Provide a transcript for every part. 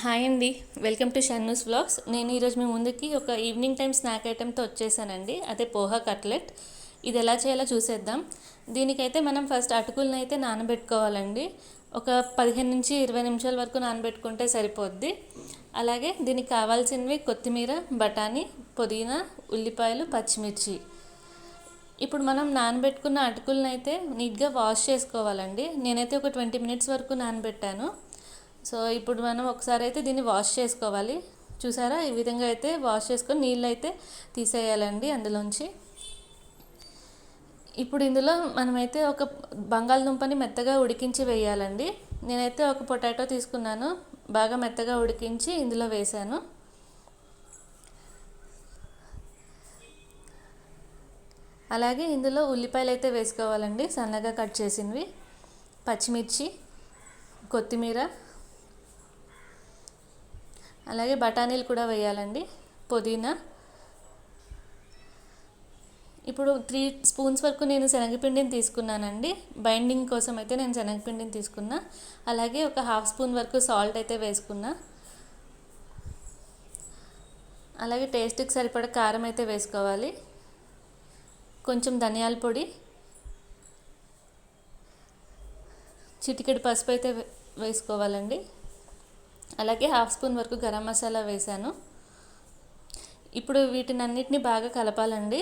Hi అండి. Welcome to Shannu's vlogs. నేను ఈరోజు మీ ముందుకి ఒక ఈవినింగ్ టైం స్నాక్ ఐటెంతో వచ్చేసానండి. అదే పోహా కట్లెట్. ఇది ఎలా చేయాలో చూసేద్దాం. దీనికైతే మనం ఫస్ట్ అటుకులను అయితే నానబెట్టుకోవాలండి. ఒక పదిహేను నుంచి ఇరవై నిమిషాల వరకు నానబెట్టుకుంటే సరిపోద్ది. అలాగే దీనికి కావాల్సినవి కొత్తిమీర బఠానీ పుదీనా ఉల్లిపాయలు పచ్చిమిర్చి. ఇప్పుడు మనం నానబెట్టుకున్న అటుకులను అయితే నీట్గా వాష్ చేసుకోవాలండి. నేనైతే ఒక ట్వంటీ మినిట్స్ వరకు నానబెట్టాను. సో ఇప్పుడు మనం ఒకసారి అయితే దీన్ని వాష్ చేసుకోవాలి. చూసారా? ఈ విధంగా అయితే వాష్ చేసుకొని నీళ్ళు అయితే తీసేయాలండి అందులోంచి. ఇప్పుడు ఇందులో మనమైతే ఒక బంగాళదుంపని మెత్తగా ఉడికించి వేయాలండి. నేనైతే ఒక పొటాటో తీసుకున్నాను. బాగా మెత్తగా ఉడికించి ఇందులో వేశాను. అలాగే ఇందులో ఉల్లిపాయలు అయితే వేసుకోవాలండి. సన్నగా కట్ చేసినవి. పచ్చిమిర్చి కొత్తిమీర అలాగే బఠానీలు కూడా వేయాలండి పుదీనా. ఇప్పుడు త్రీ స్పూన్స్ వరకు నేను శనగపిండిని తీసుకున్నానండి బైండింగ్ కోసం అయితే నేను శనగపిండిని తీసుకున్నా. అలాగే ఒక హాఫ్ స్పూన్ వరకు సాల్ట్ అయితే వేసుకున్నా. అలాగే టేస్ట్కి సరిపడ కారం అయితే వేసుకోవాలి. కొంచెం ధనియాల పొడి చిటికెడు పసుపు అయితే వేసుకోవాలండి. అలాగే హాఫ్ స్పూన్ వరకు గరం మసాలా వేసాను ఇప్పుడు వీటిని అన్నిటిని బాగా కలపాలండి.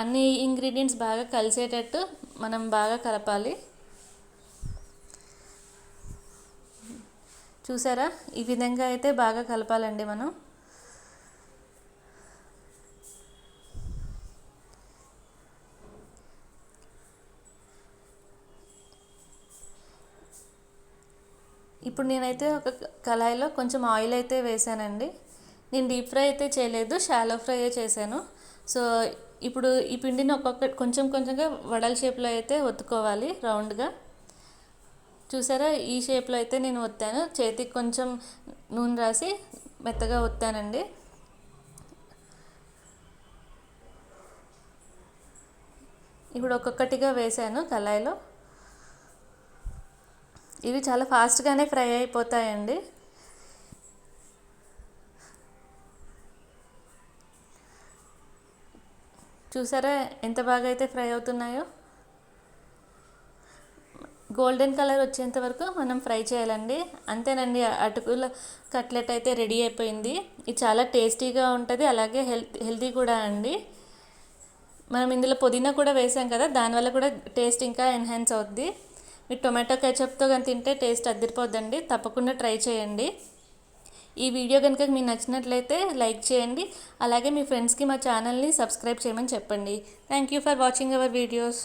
అన్ని ఇంగ్రీడియంట్స్ బాగా కలిసేటట్టు మనం బాగా కలపాలి. చూసారా? ఈ విధంగా అయితే బాగా కలపాలండి మనం. ఇప్పుడు నేనైతే ఒక కళాయిలో కొంచెం ఆయిల్ అయితే వేసానండి. నేను డీప్ ఫ్రై అయితే చేయలేదు షాలో ఫ్రై చేశాను. సో ఇప్పుడు ఈ పిండిని ఒక్కొక్క కొంచెం కొంచెంగా వడల షేప్లో అయితే ఒత్తుకోవాలి రౌండ్గా. చూసారా? ఈ షేప్లో అయితే నేను ఒత్తాను. చేతికి కొంచెం నూనె రాసి మెత్తగా ఒత్తానండి. ఇప్పుడు ఒక్కొక్కటిగా వేసాను కళాయిలో. ఇవి చాలా ఫాస్ట్గానే ఫ్రై అయిపోతాయండి. చూసారా ఎంత బాగా అయితే ఫ్రై అవుతున్నాయో? గోల్డెన్ కలర్ వచ్చేంత వరకు మనం ఫ్రై చేయాలండి. అంతేనండి అటుకుల కట్లెట్ అయితే రెడీ అయిపోయింది. ఇది చాలా టేస్టీగా ఉంటుంది అలాగే హెల్త్ హెల్తీ కూడా అండి. మనం ఇందులో పుదీనా కూడా వేసాం కదా దానివల్ల కూడా టేస్ట్ ఇంకా ఎన్హాన్స్ అవుద్ది. మీరు టొమాటో కెచప్తో కానీ తింటే టేస్ట్ అద్దరిపోద్దండి తప్పకుండా ట్రై చేయండి. ఈ వీడియో కనుక మీకు నచ్చినట్లయితే లైక్ చేయండి. అలాగే మీ ఫ్రెండ్స్కి మా ఛానల్ని సబ్స్క్రైబ్ చేయమని చెప్పండి. Thank you for watching our videos.